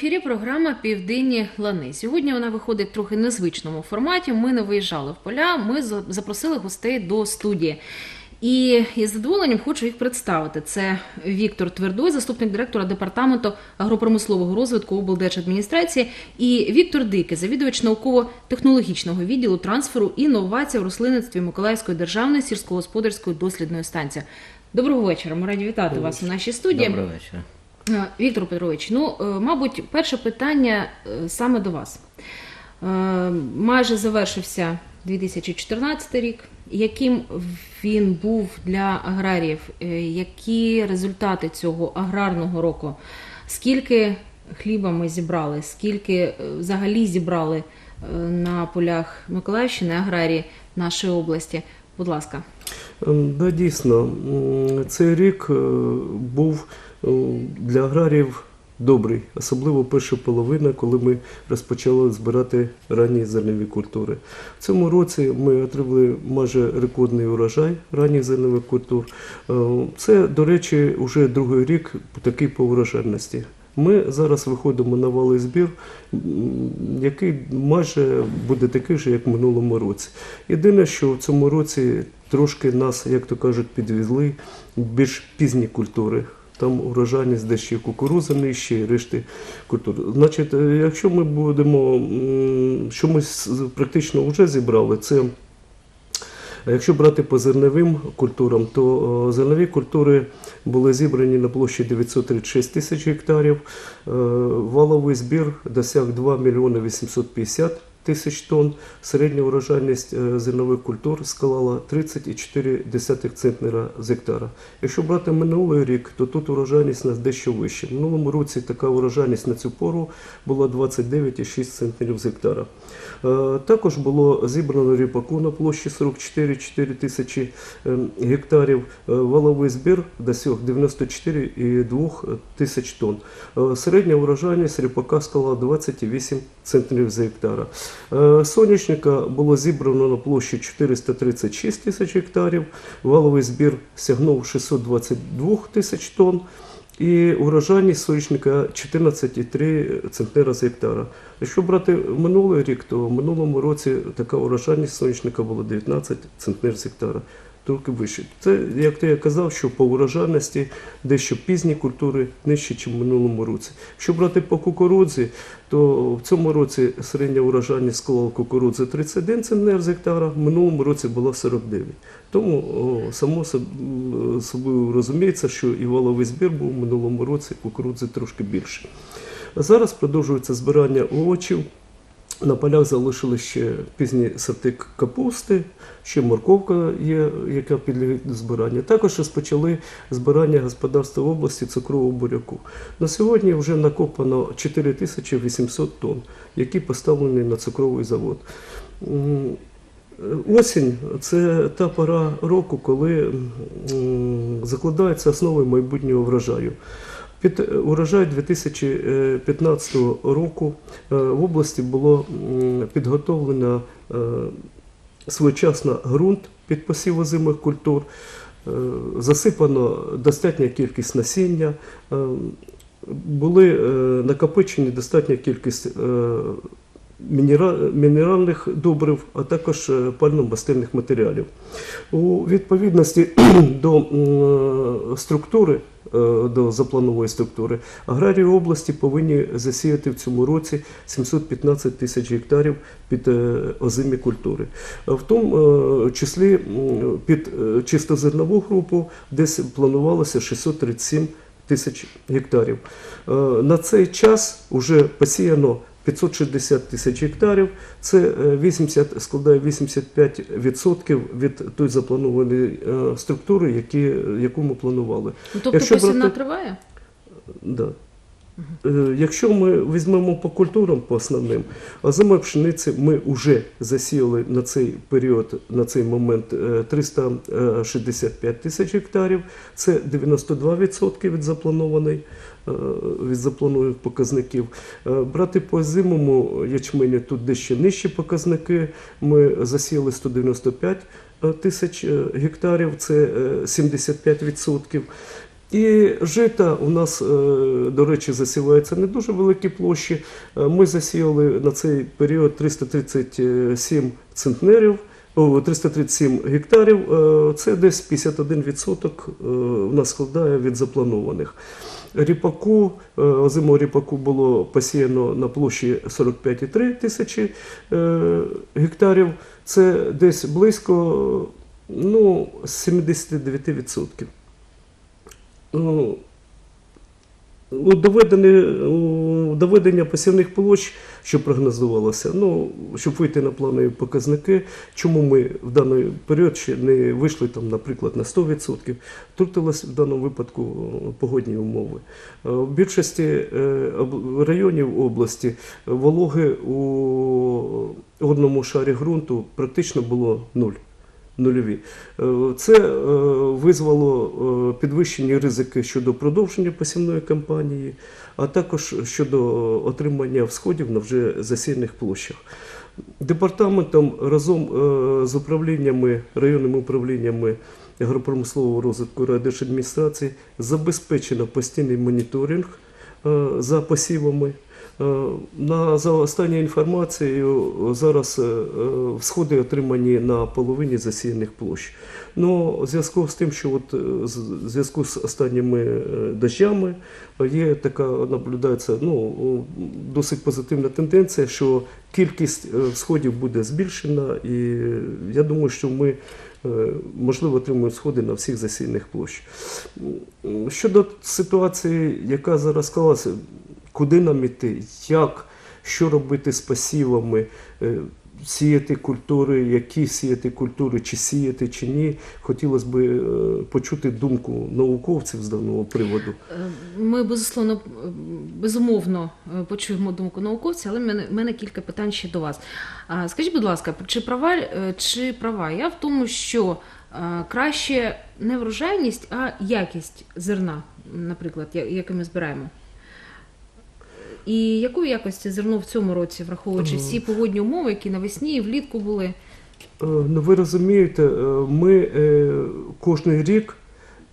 Ефірі програма Південні лани. Сьогодні вона виходить в трохи незвичному форматі. Ми не виїжджали в поля. Ми запросили гостей до студії. І із задоволенням хочу їх представити. Це Віктор Твердой, заступник директора департаменту агропромислового розвитку облдержадміністрації, і Віктор Дикий, завідувач науково-технологічного відділу трансферу і інновацій в рослинництві Миколаївської державної сільськогосподарської дослідної станції. Доброго вечора. Ми раді вітати вас у нашій студії. Доброго вечора. Е, Віктор Петрович, ну, е, мабуть, перше питання е, саме до вас. Майже завершився 2014 рік. Яким він був для аграріїв? Які результати цього аграрного року? Скільки хліба ми зібрали? Скільки взагалі зібрали на полях Миколаївщини аграрії нашої області? Будь ласка. Ем, Да, дійсно, цей рік був для аграріїв добрий, особливо перша половина, коли ми розпочали збирати ранні зернові культури. В цьому році ми отримали майже рекордний урожай ранніх зернових культур. Е, Це, до речі, вже другий рік такий по урожайності. Ми зараз виходимо на валий збір, який майже буде такий же, як в минулому році. Єдине, що в цьому році трошки нас, як то кажуть, підвезли більш пізні культури. Там урожайність дещо кукурузи нижче, і решти культур. Значить, е, якщо ми будемо, що ми практично вже зібрали, це Якщо брати по зерновим культурам, то е, зернові культури були зібрані на площі 936 тисяч гектарів. Е, Валовий збір досяг 2 мільйони 850 тисяч тонн. Середня урожайність е, зернових культур склала 30,4 центнера з гектара. Якщо брати минулий рік, то тут урожайність нас дещо вища. В минулому році така урожайність на цю пору була 29,6 центнерів з гектара. Е, Також було зібрано ріпаку на площі 44,4 тисячі е, гектарів. Е, Валовий збір досяг 94,2 тисяч тонн. Середня урожайність ріпака склала 28 центнерів з гектара. Соняшника було зібрано на площі 436 тисяч гектарів. Валовий збір сягнув 622 тисяч тонн. І урожайність соняшника 14,3 центнера з гектара. Якщо брати минулий рік, то в минулому році така урожайність соняшника була 19 центнер з гектара. Трохи вище. Це, як ти казав, що по урожайності дещо пізні культури нижче, ніж в минулому році. Якщо брати по кукурудзі, то в цьому році середня урожайність склала кукурудзи 31 центнер з гектара, в минулому році була 49. Тому само собою розуміється, що і валовий збір був в минулому році кукурудзи трошки більше. Зараз продовжується збирання овочів. На полях залишили ще пізні сорти капусти, ще морковка є, яка підлягає збиранню. Також розпочали збирання господарства в області цукрового буряку. На сьогодні вже накопано 4800 тонн, які поставлені на цукровий завод. Осінь це та пора року, коли м, закладаються основи майбутнього врожаю. Під урожай 2015 року е, в області було підготовлено е, своєчасно ґрунт під посів озимих культур, е, засипано достатня кількість насіння, були накопичені достатня кількість мінеральних добрив, а також е, пально-мастильних матеріалів. У відповідності до м, структури, е, до запланової структури, аграрії області повинні засіяти в цьому році 715 тисяч гектарів під е, озимі культури. В тому е, числі під е, чистозернову групу десь планувалося 637 тисяч гектарів. Е, На цей час вже посіяно 560 тисяч гектарів. Це е, 80, складає 85% від тої запланованої е, структури, які, яку ми планували. Ну, тобто Якщо посівна брати- триває? Да. Е, Якщо ми візьмемо по культурам, по основним, озимої пшениці ми вже засіяли на цей період, на цей момент е, 365 тисяч гектарів. Це 92% від запланованої, е, від запланованих показників. Е, Брати по озимому ячменю тут дещо нижчі показники. Ми засіяли 195 тисяч е, гектарів, це е, 75%. І жита у нас, е, до речі, засівається не дуже великі площі. Е, Ми засіяли на цей період 337 центнерів, 337 гектарів. Е, Це десь 51% е, у нас складає від запланованих. Ріпаку, зиму озимого ріпаку було посіяно на площі 45,3 тисячі е, гектарів. Це десь близько ну, 79%. Ну, у доведення, посівних площ, що прогнозувалося, ну, щоб вийти на планові показники, чому ми в даний період ще не вийшли, там, наприклад, на 100%, трутились в даному випадку е, погодні умови. Е, В більшості е, районів області вологи у одному шарі ґрунту практично було нуль нульові. Е, Це е, визвало е, підвищені ризики щодо продовження посівної кампанії, а також щодо отримання всходів на вже засіяних площах. Департаментом разом з управліннями, районними управліннями агропромислового розвитку райдержадміністрації забезпечено постійний моніторинг за посівами. Е, На за останньою інформацією зараз е, е, всходи отримані на половині засіяних площ. Ну, у зв'язку з тим, що от в зв'язку з останніми дощами є така наблюдається ну, досить позитивна тенденція, що кількість всходів буде збільшена, і я думаю, що ми можливо отримуємо сходи на всіх засіяних площ. Щодо ситуації, яка зараз склалася, куди нам іти, як, що робити з посівами, е, сіяти культури, які сіяти культури, чи сіяти, чи ні. Хотілося б е, почути думку науковців з даного приводу. Е, Ми безусловно безумовно почуємо думку науковця, але в мене, мене кілька питань ще до вас. Скажіть, будь ласка, чи права чи права я в тому, що краще не врожайність, а якість зерна, наприклад, яке ми збираємо? І якої якості зерно в цьому році, враховуючи всі погодні умови, які навесні і влітку були? Е, Ну, ви розумієте, е, ми кожний кожен рік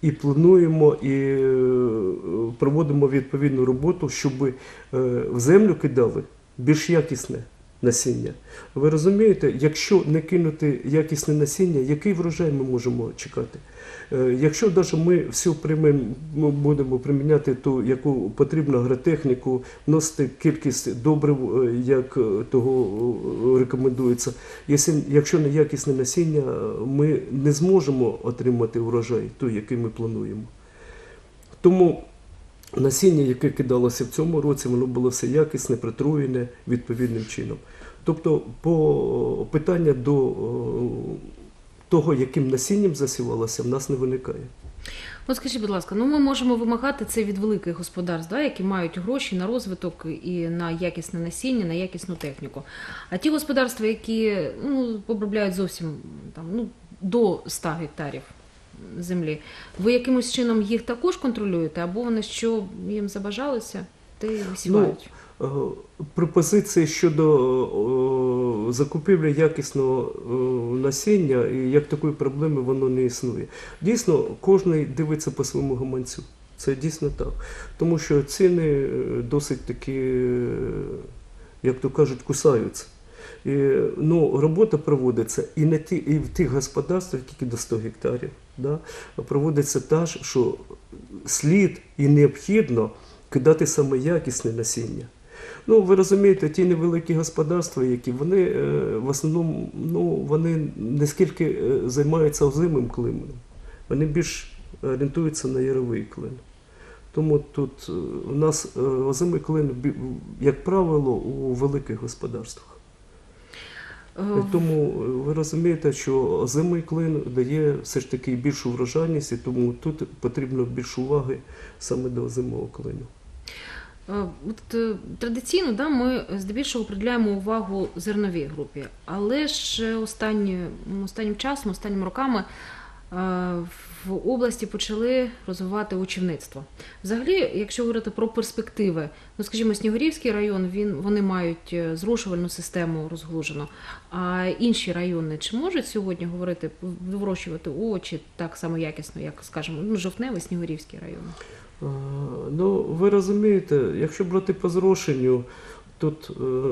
і плануємо, і е, проводимо відповідну роботу, щоб е, в землю кидали більш якісне насіння. Ви розумієте, якщо не кинути якісне насіння, який врожай ми можемо чекати? Е, Якщо навіть ми все приймемо, будемо приміняти ту, яку потрібно агротехніку, вносити кількість добрив, е, як е, того рекомендується. Якщо, не якісне насіння, ми не зможемо отримати урожай, той, який ми плануємо. Тому насіння, яке кидалося в цьому році, воно було все якісне, притруєне відповідним чином. Тобто, по питання до е, того, яким насінням засівалося, в нас не виникає. От скажіть, будь ласка, ну ми можемо вимагати це від великих господарств, да, які мають гроші на розвиток і на якісне насіння, на якісну техніку. А ті господарства, які ну, обробляють зовсім там, ну, до 100 гектарів землі, ви якимось чином їх також контролюєте, або вони що їм забажалося, те й висівають? Е, Пропозиції щодо е, закупівлі якісного е, насіння як такої проблеми воно не існує. Дійсно, кожен дивиться по своєму гаманцю. Це дійсно так. Тому що ціни досить такі, як то кажуть, кусаються. І, ну, робота проводиться і, не ті, і в тих господарствах, тільки до 100 гектарів. Да? Проводиться та що слід і необхідно кидати саме якісне насіння. Ну, ви розумієте, ті невеликі господарства, які вони е, в основному ну, вони не скільки е, займаються озимим клином, вони більш орієнтуються на яровий клин. Тому тут е, у нас озимий клин, як правило, у великих господарствах. Е, Тому е, ви розумієте, що зимий клин дає все ж таки більшу врожайність, і тому тут потрібно більше уваги саме до зимового клину. Е, От традиційно да, ми здебільшого приділяємо увагу зерновій групі, але ж останні, останнім часом, останніми роками в області почали розвивати очівництво. Взагалі, якщо говорити про перспективи, ну скажімо, Снігурівський район він вони мають е, зрошувальну систему розглужену. А інші райони чи можуть сьогодні говорити вирощувати овочі так само якісно, як скажімо, ну жовтневий Снігурівський район? Ну, ви розумієте, якщо брати по зрошенню, тут, е,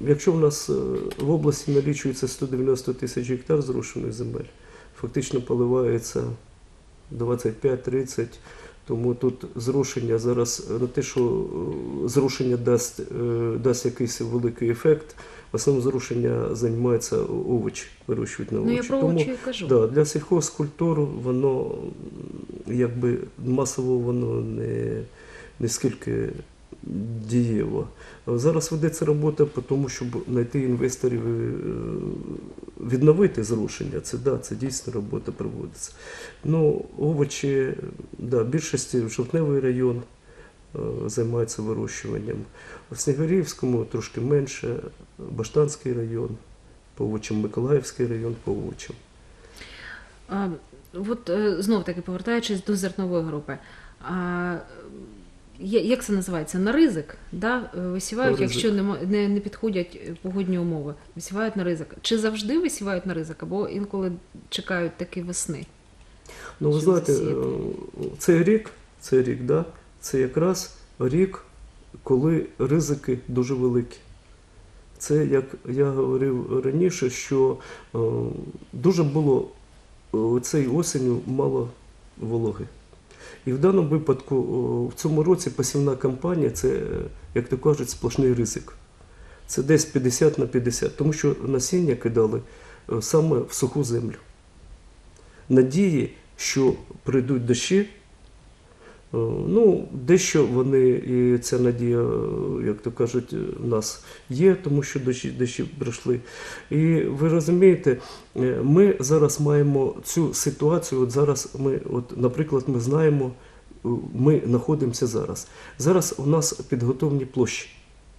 якщо в нас е, в області налічується 190 тисяч гектар зрошених земель, фактично поливається 25-30, тому тут зрошення зараз не те, що е, зрошення дасть, е, дасть якийсь великий ефект, в основному зрошення займається овочі, вирощують на овочі. Ну я про Тому- овочі кажу. Да, для сільхозкультур воно якби масово воно не, не скільки дієво. Зараз ведеться робота по тому, щоб знайти інвесторів е, відновити зрушення. Це да, це дійсно робота проводиться. Ну, овочі, да, більшості жовтневий район е, займається вирощуванням. В Снігурівському трошки менше, Баштанський район, по овочам Миколаївський район по овочам. От е, знов таки повертаючись до зернової групи. Як це називається? На ризик, да? е, висівають, На ризик. якщо нема- не, не підходять е, погодні умови. Висівають на ризик. Чи завжди висівають на ризик, або інколи чекають таки весни? Ну, ви знаєте, засіяти. е, цей рік, цей рік, да, це якраз рік, коли ризики дуже великі. Це, як я говорив раніше, що дуже було цієї осінню мало вологи. І в даному випадку в цьому році посівна кампанія це, е, як то кажуть, сплошний ризик. Це десь 50 на 50, тому що насіння кидали е, саме в суху землю надії, що прийдуть дощі. Е, Ну, дещо вони, і ця надія, як то кажуть, е, в нас є, тому що дощі, дощі прийшли. І ви розумієте, е, ми зараз маємо цю ситуацію. От зараз ми, от, наприклад, ми знаємо, ми знаходимося зараз. Зараз у нас підготовлені площі.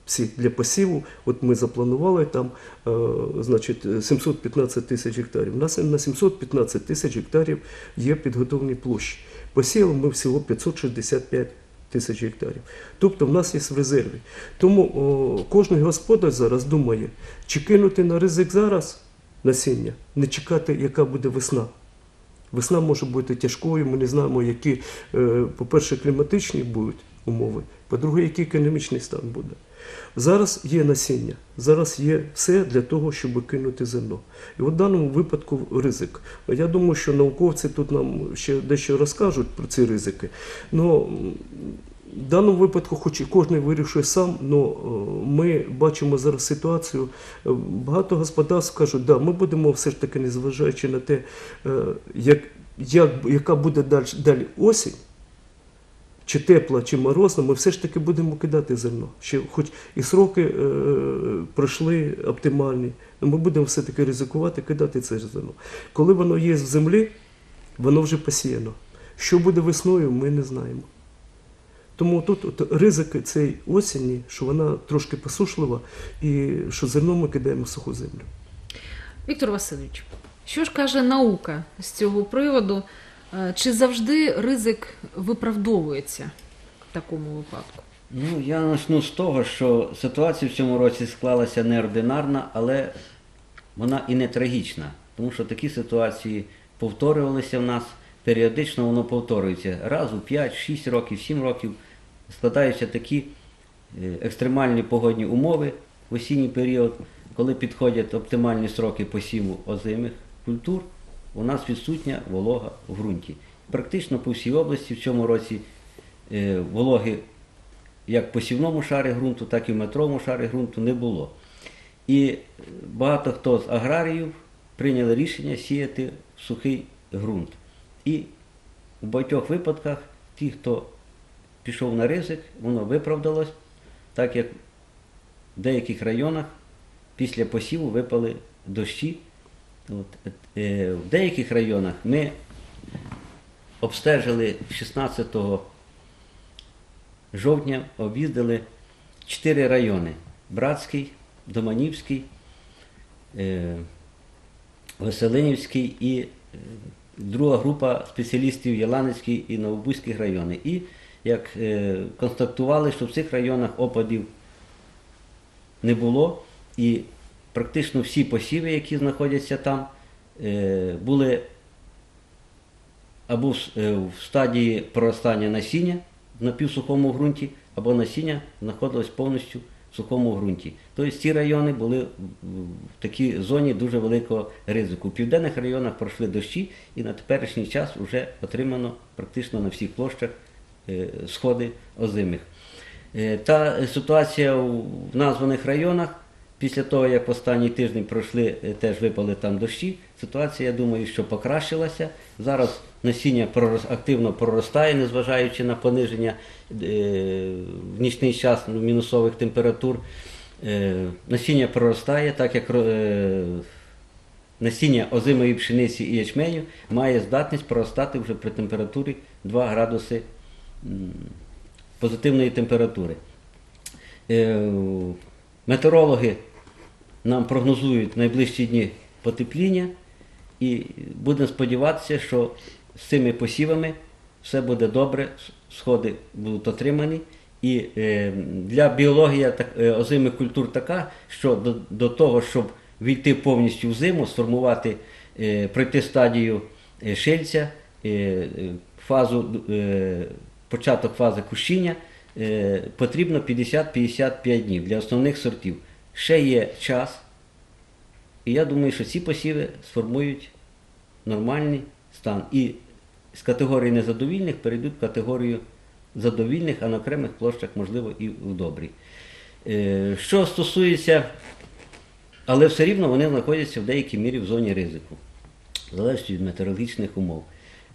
Всі для посіву, от ми запланували там, е, значить, е, 715 тисяч гектарів. У нас на 715 тисяч гектарів є підготовлені площі. Посіяли ми всього 565 тисяч гектарів. Тобто в нас є в резерві. Тому о, кожен господар зараз думає, чи кинути на ризик зараз насіння, не чекати, яка буде весна. Весна може бути тяжкою, ми не знаємо, які, е, по-перше, кліматичні будуть умови, по-друге, який економічний стан буде. Зараз є насіння, зараз є все для того, щоб кинути зерно. І в даному випадку ризик. Я думаю, що науковці тут нам ще дещо розкажуть про ці ризики. Но в даному випадку, хоч і кожен вирішує сам, але ми бачимо зараз ситуацію. е, Багато господарств кажуть, да, ми будемо все ж таки, незважаючи на те, е, як, як, яка буде далі, далі осінь, чи тепла, чи морозна, ми все ж таки будемо кидати зерно. Ще хоч і сроки е, пройшли оптимальні, але ми будемо все-таки ризикувати, кидати це зерно. Коли воно є в землі, воно вже посіяно. Що буде весною, ми не знаємо. Тому тут от, ризики цієї осені, що вона трошки посушлива, і що зерно ми кидаємо в суху землю. Віктор Васильович, що ж каже наука з цього приводу? Е, Чи завжди ризик виправдовується в такому випадку? Ну, я почну з того, що ситуація в цьому році склалася неординарна, але вона і не трагічна, тому що такі ситуації повторювалися в нас, періодично воно повторюється. Раз у 5, 6 років, 7 років складаються такі е, екстремальні погодні умови в осінній період, коли підходять оптимальні сроки посіву озимих культур, у нас відсутня волога в ґрунті. Практично по всій області в цьому році е, вологи як в посівному шарі ґрунту, так і в метровому шарі ґрунту не було. І багато хто з аграріїв прийняли рішення сіяти сухий ґрунт. І в багатьох випадках ті, хто пішов на ризик, воно виправдалось, так як в деяких районах після посіву випали дощі. От, е, в деяких районах ми обстежили 16 жовтня об'їздили чотири райони: Братський, Доманівський, е, Веселинівський і е, друга група спеціалістів Яланецький і Новобузький райони. І як е, констатували, що в цих районах опадів не було, і практично всі посіви, які знаходяться там, е, були або е, в стадії проростання насіння в напівсухому ґрунті, або насіння знаходилось повністю в сухому ґрунті. Тобто ці райони були в- такій зоні дуже великого ризику. В південних районах пройшли дощі, і на теперішній час вже отримано практично на всіх площах е, сходи озимих. Та ситуація в названих районах, після того, як останній тиждень пройшли, е, теж випали там дощі, ситуація, я думаю, що покращилася. Зараз насіння активно проростає, незважаючи на пониження е, в нічний час ну, мінусових температур. Е, Насіння проростає, так як насіння озимої пшениці і ячменю має здатність проростати вже при температурі 2 градуси позитивної температури. Метеорологи нам прогнозують найближчі дні потепління, і будемо сподіватися, що з цими посівами все буде добре, сходи будуть отримані. І е, для біології е, озимих культур така, що до, того, щоб війти повністю в зиму, сформувати, е, пройти стадію шильця, фазу, початок фази кущіння, потрібно 50-55 днів для основних сортів. Ще є час, і я думаю, що ці посіви сформують нормальний стан. І з категорії незадовільних перейдуть в категорію задовільних, а на окремих площах, можливо, і в добрій. Е, Що стосується, але все рівно вони знаходяться в деякій мірі в зоні ризику, залежить від метеорологічних умов.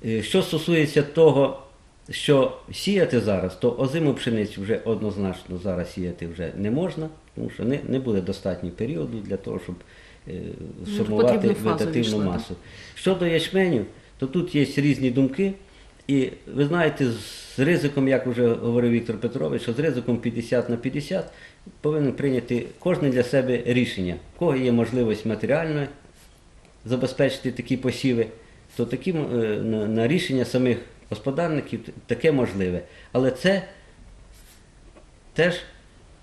Е, Що стосується того, що сіяти зараз, то озиму пшеницю вже однозначно зараз сіяти вже не можна, тому що не, не буде достатньо періоду для того, щоб е, Ну, сформувати вегетативну масу. Щодо ячменю, то тут є різні думки. І ви знаєте, з ризиком, як вже говорив Віктор Петрович, що з ризиком 50 на 50 повинен прийняти кожен для себе рішення. В кого є можливість матеріально забезпечити такі посіви, то такі е, на, рішення самих господарників таке можливе. Але це теж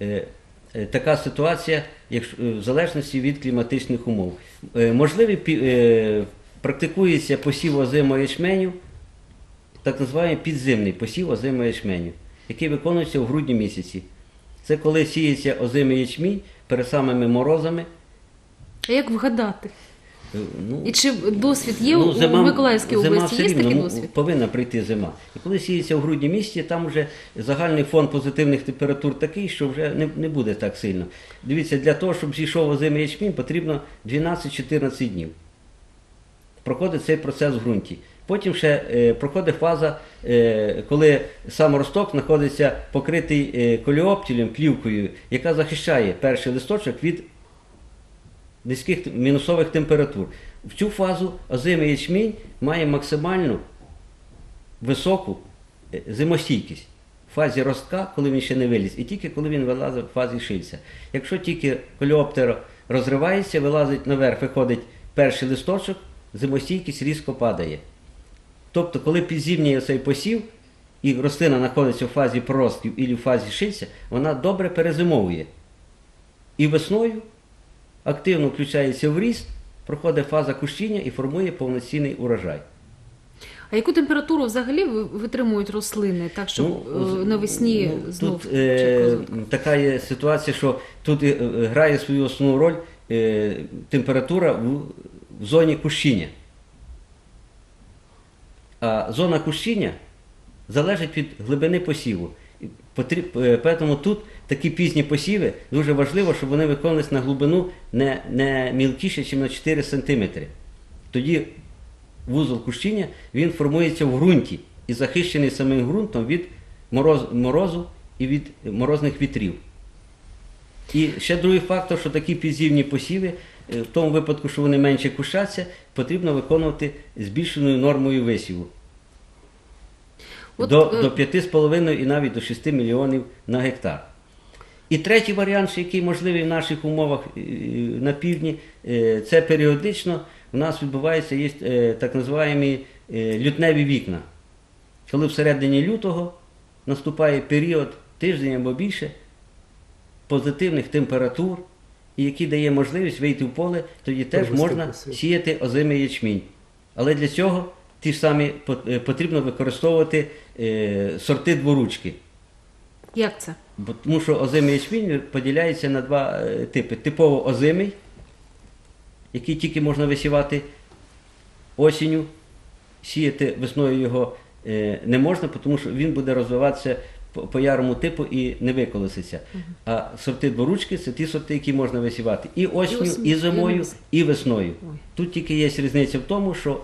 е, така ситуація, е, в залежності від кліматичних умов. Е, можливі е, практикується посів озимого ячменю, так називаємо підземний посів озимої ячменю, який виконується в грудні місяці. Це коли сіється озимий ячмінь перед самими морозами. А як вгадати? Ну, І чи досвід є Ну, у зима- Миколаївській зима області? Є рівно, такий ну, досвід? Повинна прийти зима. І коли сіється в грудні місяці, там вже загальний фон позитивних температур такий, що вже не, не буде так сильно. Дивіться, для того, щоб зійшов озимий ячмінь, потрібно 12-14 днів. Проходить цей процес в ґрунті. Потім ще е, проходить фаза, е, коли сам росток знаходиться покритий е, коліоптілем, плівкою, яка захищає перший листочок від низьких мінусових температур. В цю фазу озимий ячмінь має максимальну високу е, зимостійкість в фазі ростка, коли він ще не виліз, і тільки коли він вилазить в фазі шильця. Якщо тільки коліоптер розривається, вилазить наверх, виходить перший листочок, зимостійкість різко падає. Тобто, коли підзімнює цей посів, і рослина знаходиться в фазі проростків і в фазі шильця, вона добре перезимовує. І весною активно включається в ріст, проходить фаза кущіння і формує повноцінний урожай. А яку температуру взагалі витримують рослини, так щоб Ну, е, навесні ну, знов тут е, така є ситуація, що тут е, е, грає свою основну роль е, температура в, в зоні кущіння. А зона кущіння залежить від глибини посіву. Е, Тому тут такі пізні посіви дуже важливо, щоб вони виконувалися на глибину не, не мілкіше, ніж на 4 см. Тоді вузол кущіння він формується в ґрунті і захищений самим ґрунтом від мороз, морозу і від морозних вітрів. І ще другий фактор, що такі підзівні посіви, е, в тому випадку, що вони менше кушаться, потрібно виконувати збільшеною нормою висіву. От, до, е, до 5,5 і навіть до 6 мільйонів на гектар. І третій варіант, який можливий в наших умовах е, на півдні, е, це періодично у нас відбувається є так називаємо лютневі вікна. Коли всередині лютого наступає період тиждень або більше позитивних температур, і який дає можливість вийти в поле, тоді теж можна сіяти озимий ячмінь. Але для цього ті ж самі е, потрібно використовувати е, сорти дворучки. Як це? Бо, тому що озимий ячмінь поділяється на два е, типи. Типово озимий, який тільки можна висівати осінню, сіяти весною його не можна, тому що він буде розвиватися по, ярому типу і не виколеситься. А сорти дворучки це ті сорти, які можна висівати і осінню, осінню, і і зимою, навесні. і весною. Ой. Тут тільки є різниця в тому, що,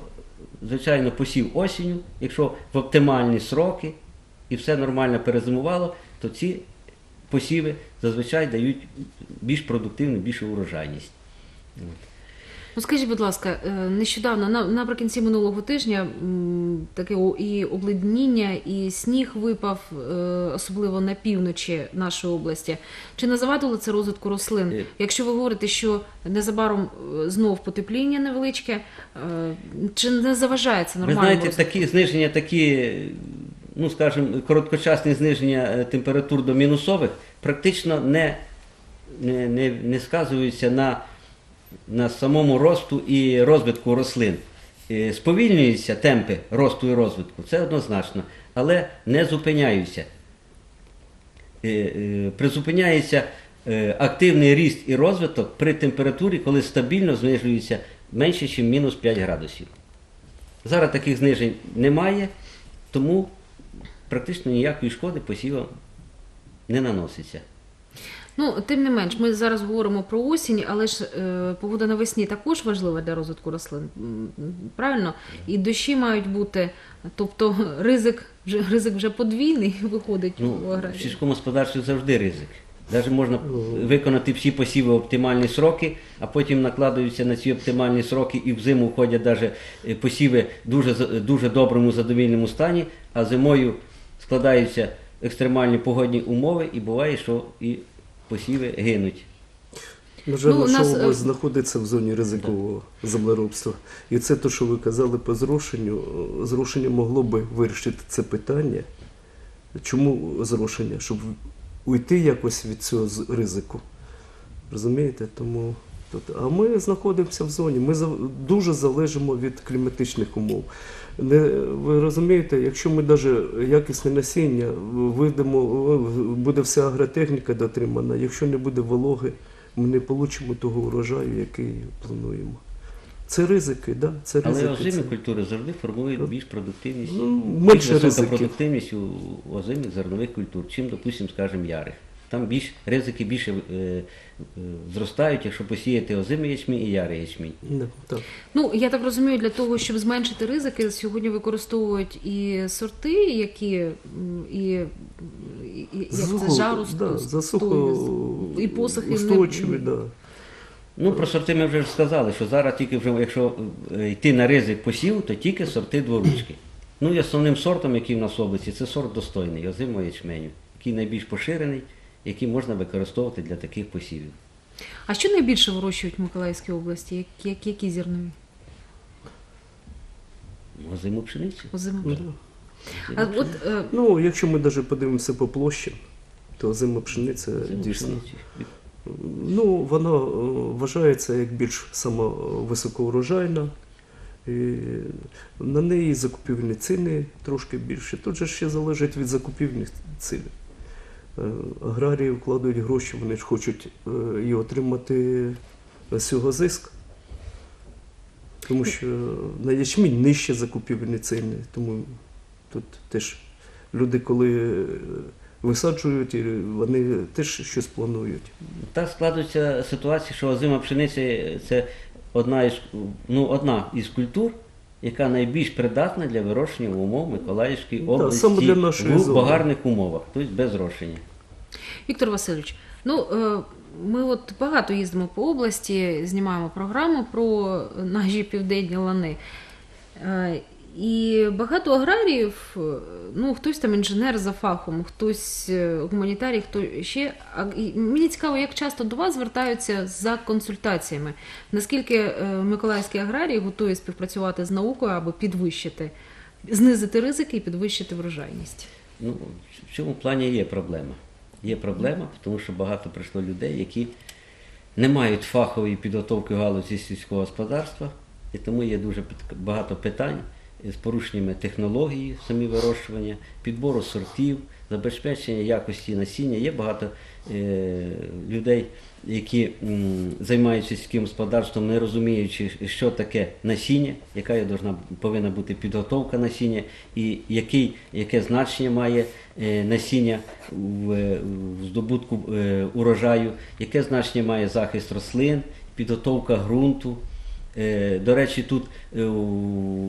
звичайно, посів осінню, якщо в оптимальні сроки і все нормально перезимувало, то ці посіви зазвичай дають більш продуктивну, більшу урожайність. Ну скажіть, будь ласка, е, нещодавно наприкінці минулого тижня таке і обледніння, і сніг випав, е, особливо на півночі нашої області. Чи не завадило це розвитку рослин? Якщо ви говорите, що незабаром е, знов потепління невеличке, чи не заважає це Ви нормально? знаєте, такі зниження, такі, ну скажімо, короткочасні зниження температур до мінусових практично не, не, не, не сказуються на, на самому росту і розвитку рослин. Е, Сповільнюються темпи росту і розвитку, це однозначно, але не зупиняються. Е, е, Призупиняється активний ріст і розвиток при температурі, коли стабільно знижується менше, ніж мінус 5 градусів. Зараз таких знижень немає, тому практично ніякої шкоди посівам не наноситься. Ну, тим не менш, ми зараз говоримо про осінь, але ж е, погода навесні також важлива для розвитку рослин. Правильно? І дощі мають бути, тобто ризик вже ризик вже подвійний виходить у Ну, в аграрії. сільському господарстві завжди ризик. Навіть можна виконати всі посіви в оптимальні сроки, а потім накладаються на ці оптимальні сроки і взиму входять навіть посіви в дуже, дуже доброму задовільному стані, а зимою складаються екстремальні погодні умови і буває, що і посіви гинуть. На жаль, Ну, у наша нас, е, область знаходиться в зоні ризикового землеробства. І це те, що ви казали по зрошенню. Е, Зрошення могло би вирішити це питання. Чому зрошення? Щоб уйти якось від цього ризику. Розумієте? Тому. А ми знаходимося в зоні. Ми дуже залежимо від кліматичних умов. Не, ви розумієте, якщо ми навіть якісне насіння видамо, буде вся агротехніка дотримана, якщо не буде вологи, ми не отримаємо того урожаю, який плануємо. Це ризики, да? це Але озимі це- культури завжди формують більш продуктивність, Ну, більш висока ризиків. продуктивність у озимих зернових культур, чим, допустимо, скажімо, ярих. Там більш ризики більше е, е, зростають, якщо посіяти озимий ячмінь і ярий ячмінь. Да. Ну, я так розумію, для того, щоб зменшити ризики, сьогодні використовують і сорти, які і, і, і як це жару да, засухо і посухи не- устойчиві, да. Ну, про сорти ми вже сказали, що зараз тільки вже, якщо е, йти на ризик посіву, то тільки сорти дворучки. Ну і основним сортом, який в нас в області, це сорт достойний, озимого ячменю, який найбільш поширений, який можна використовувати для таких посівів. А що найбільше вирощують в Миколаївській області? Як, як, які зернові? Озиму пшеницю. Озимі? Да. А от е, Ну, якщо ми навіть подивимося по площі, то зима пшениця Озиму дійсно. пшеницю. Ну, вона е, вважається як більш самовисокоурожайна. І на неї закупівельні ціни трошки більше. Тут же ще залежить від закупівельних цін. Е, Аграрії вкладають гроші, вони ж хочуть е, і отримати з цього зиск. Тому що на ячмінь нижче закупівельні ціни. Тому тут теж люди, коли е, висаджують, вони теж щось планують. Так складується ситуація, що озима пшениця це одна із, ну, одна із культур, яка найбільш придатна для вирощення умов Миколаївської області саме для нашої в зони. багарних умовах, тобто без розшення. Віктор Васильович, ну е, ми от багато їздимо по області, знімаємо програму про наші південні лани. І багато аграріїв, е, ну хтось там інженер за фахом, хтось е, гуманітарій, хто ще. А мені цікаво, як часто до вас звертаються за консультаціями. Наскільки е, миколаївські аграрії готові співпрацювати з наукою, аби підвищити, знизити ризики і підвищити врожайність? Ну, в цьому плані є проблема. Є проблема, тому що багато прийшло людей, які не мають фахової підготовки галузі сільського господарства, і тому є дуже багато питань з порушеннями технології, самі вирощування, підбору сортів, забезпечення якості насіння. Є багато е, людей, які займаються сільським господарством, не розуміючи, що таке насіння, яка є повинна бути підготовка насіння, і який, яке значення має е, насіння в, е, здобутку урожаю, яке значення має захист рослин, підготовка ґрунту. Е, До речі, тут е, у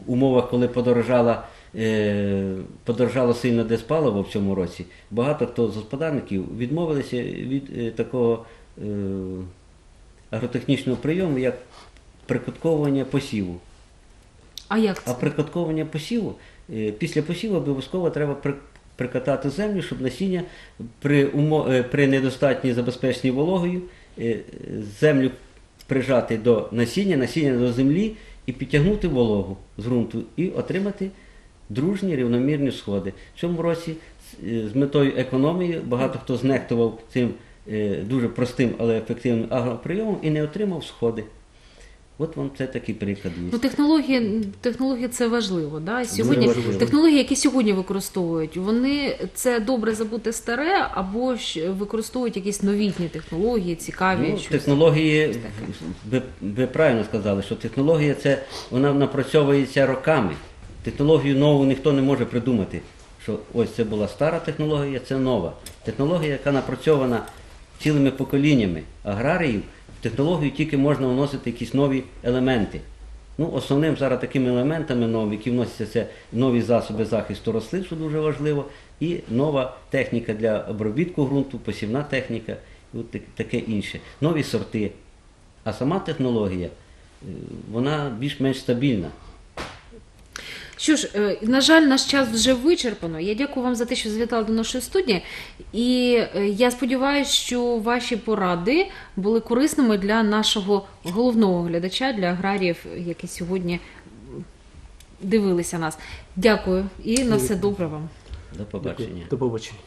умовах, коли подорожала, е, подорожало сильно диспаливо в цьому році, багато хто з господарників відмовилися від е, такого е, агротехнічного прийому, як прикутковування посіву. А як це? А прикатковування посіву, е, після посіву обов'язково треба прикатати землю, щоб насіння при, е, при недостатній забезпеченій вологою е, землю прижати до насіння, насіння до землі і підтягнути вологу з ґрунту і отримати дружні рівномірні сходи. В цьому році е, з метою економії багато хто знехтував цим е, дуже простим, але ефективним агроприйомом і не отримав сходи. От вам це такий приклад. Ну, технології, технології це важливо. Да? Сьогодні важливо. технології, які сьогодні використовують, вони це добре забути старе, або ж використовують якісь новітні технології, цікаві. Ну, щось. технології, ви, ви правильно сказали, що технологія це вона напрацьовується роками. Технологію нову ніхто не може придумати. Що ось це була стара технологія, це нова. Технологія, яка напрацьована цілими поколіннями аграріїв, технологію тільки можна вносити якісь нові елементи. Ну, основним зараз такими елементами новими, які вносяться, це нові засоби захисту рослин, що дуже важливо, і нова техніка для обробітку ґрунту, посівна техніка, і от таке інше. Нові сорти. А сама технологія, е, вона більш-менш стабільна. Що ж, е, на жаль, наш час вже вичерпано. Я дякую вам за те, що завітали до нашої студії. І е, я сподіваюся, що ваші поради були корисними для нашого головного глядача, для аграріїв, які сьогодні дивилися нас. Дякую і на все добре вам. До побачення. До побачення.